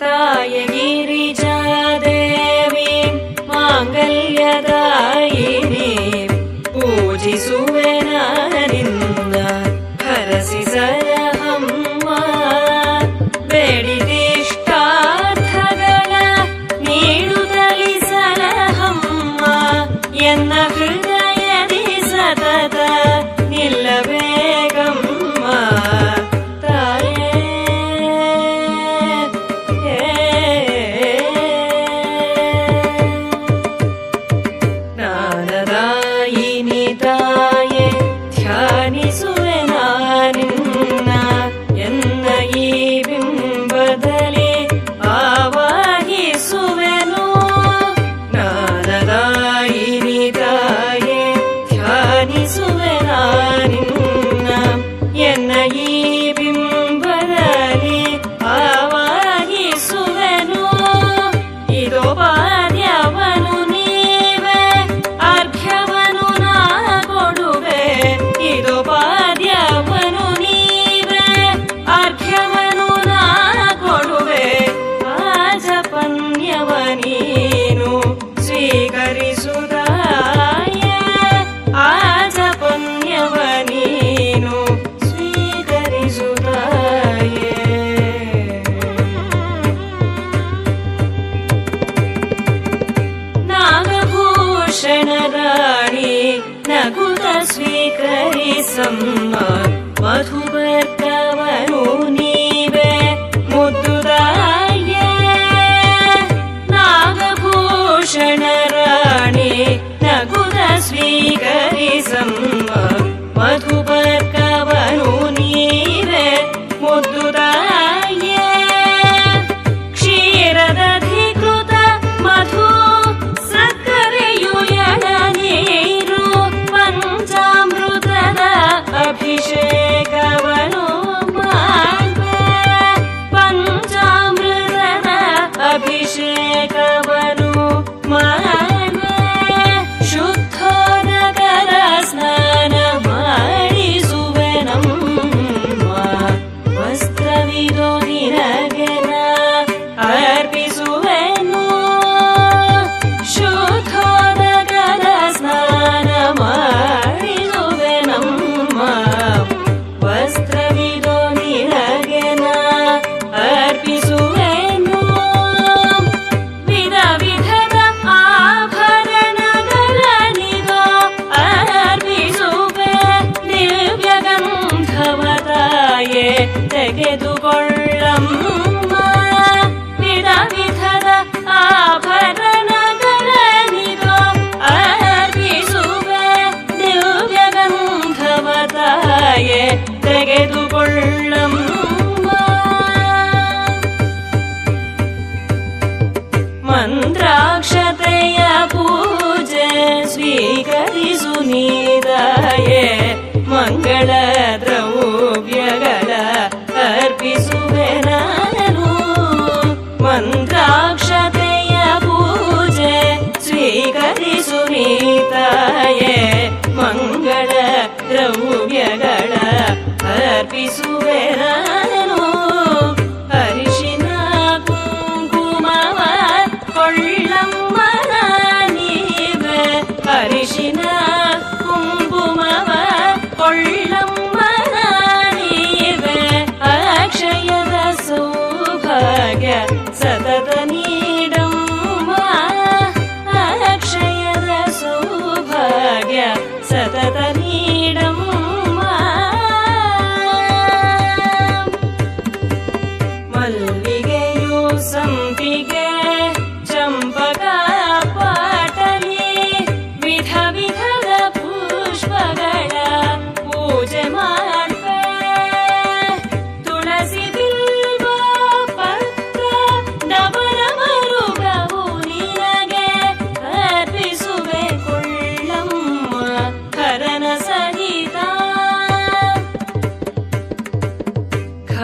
തായ ഗിരിജാദേവി മാംഗല്യദായിനി പൂജിസുവനാനിന്ദ ഹരസി സരഹമ്മ വേടിദിഷ്ടാർത്ഥകല നീടുതലി സലഹമ്മ എന്ന ഹൃദയ सम्मान मधु मन्त्राक्षतय पूजे स्वीकरिषु नीताये मङ्गलद्रौव्यगल अर्पिसुवेनानु मन्त्राक्षतय पूजे स्वीकरिषु नीताये मङ्गलद्रौव्यगल अर्पिसुवेना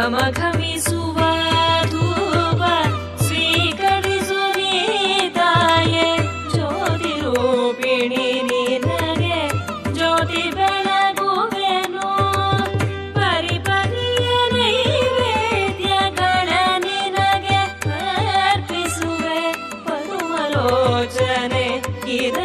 ಗಮಘಮಿಸುವ ಧೂಪ ಸ್ವೀಕರಿಸುವಿತಾಯೆ. ಜ್ಯೋತಿ ರೂಪಿಣಿ ನೀನಗೆ ಜ್ಯೋತಿ ಬೆಳಗುವೆನು. ಪರಿಪರಿಯ ನೈವೇದ್ಯಗಳ ನಿನಗೆ ಅರ್ಪಿಸುವೆ. ಪದುಮಲೋಚನೆ ಇದ